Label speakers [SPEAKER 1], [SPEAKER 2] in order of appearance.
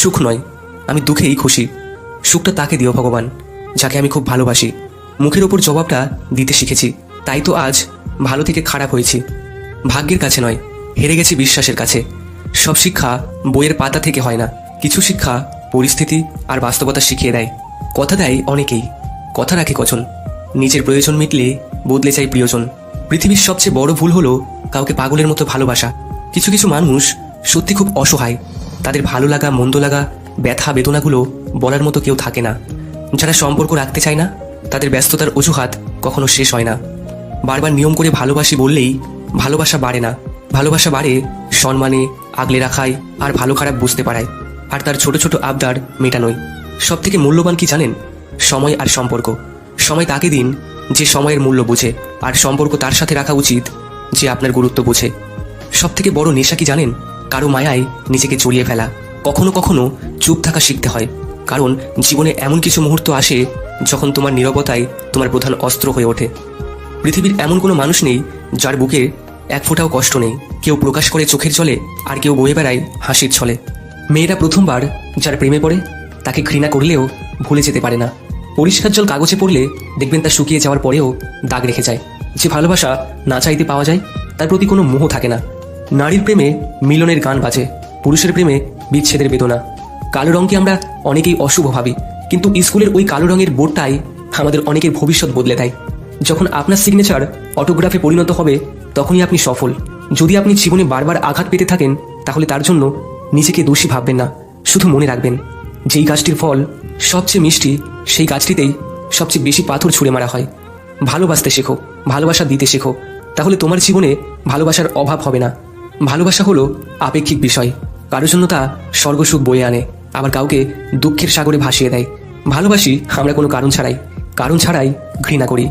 [SPEAKER 1] সুখ নয়, আমি দুঃখেই খুশি। সুখটা তাকে দিও ভগবান, যাকে আমি খুব ভালোবাসি। মুখের ওপর জবাবটা দিতে শিখেছি, তাই তো আজ ভালো থেকে খারাপ হয়েছি। ভাগ্যের কাছে নয়, হেরে গেছি বিশ্বাসের কাছে। সব শিক্ষা বইয়ের পাতা থেকে হয় না, কিছু শিক্ষা পরিস্থিতি আর বাস্তবতা শিখিয়ে দেয়। কথা দেয় অনেকেই, কথা রাখে কজন। নিজের প্রয়োজন মিটলে বদলে যায় প্রিয়জন। পৃথিবীর সবচেয়ে বড় ভুল হলো কাউকে পাগলের মতো ভালোবাসা। কিছু কিছু মানুষ সত্যি খুব অসহায় তাদের ভালো লাগা, মন্দ লাগা, ব্যথা, বেদনাগুলো বলার মতো কেউ থাকে না। যারা সম্পর্ক রাখতে চায় না, তাদের ব্যস্ততার অজুহাত কখনো শেষ হয় না। বারবার নিয়ম করে ভালোবাসি বললেই ভালোবাসা বাড়ে না। ভালোবাসা বাড়ে সম্মানে, আগলে রাখায় আর ভালো খারাপ বুঝতে পারায়। আর তার ছোট ছোট আবদার মেটানোয়। সব থেকে মূল্যবান কি জানেন? সময় আর সম্পর্ক। সময় তাকে দিন যে সময়ের মূল্য বুঝে, আর সম্পর্ক তার সাথে রাখা উচিত যে আপনার গুরুত্ব বোঝে। সব থেকে বড় নেশা কি জানেন? কারও মায়ায় নিজেকে জড়িয়ে ফেলা। কখনো কখনো চুপ থাকা শিখতে হয়, কারণ জীবনে এমন কিছু মুহূর্ত আসে যখন তোমার নীরবতাই তোমার প্রধান অস্ত্র হয়ে ওঠে। পৃথিবীর এমন কোনো মানুষ নেই যার বুকে এক ফোঁটাও কষ্ট নেই। কেউ প্রকাশ করে চোখের জলে, আর কেউ বয়ে বেড়ায় হাসির ছলে। মেয়েরা প্রথমবার যার প্রেমে পড়ে, তাকে ঘৃণা করলেও ভুলে যেতে পারে না। পরিষ্কার জল কাগজে পড়লে দেখবেন তা শুকিয়ে যাওয়ার পরেও দাগ রেখে যায়। যে ভালোবাসা না চাইতে পাওয়া যায়, তার প্রতি কোনো মোহ থাকে না। নারীর প্রেমে মিলনের গান বাজে, পুরুষের প্রেমে বিচ্ছেদের বেদনা। কালো রঙকে আমরা অনেকেই অশুভ ভাবি, কিন্তু স্কুলের ওই কালো রঙের বোর্ডটাই আমাদের অনেকের ভবিষ্যৎ বদলে দেয়। যখন আপনার সিগনেচার অটোগ্রাফে পরিণত হবে, তখনই আপনি সফল। যদি আপনি জীবনে বারবার আঘাত পেতে থাকেন, তাহলে তার জন্য নিজেকে দোষী ভাববেন না, শুধু মনে রাখবেন। যেই গাছটির ফল সবচেয়ে মিষ্টি, সেই গাছটিতেই সবচেয়ে বেশি পাথর ছুঁড়ে মারা হয়। ভালোবাসতে শেখো, ভালোবাসা দিতে শেখো, তাহলে তোমার জীবনে ভালোবাসার অভাব হবে না। ভালোবাসা হলো আপেক্ষিক বিষয়। কারোর জন্য তা স্বর্গসুখ বয়ে আনে, আবার কাউকে দুঃখের সাগরে ভাসিয়ে দেয়। ভালোবাসি আমরা কোনো কারণ ছাড়াই কারণ ছাড়াই ঘৃণা করি।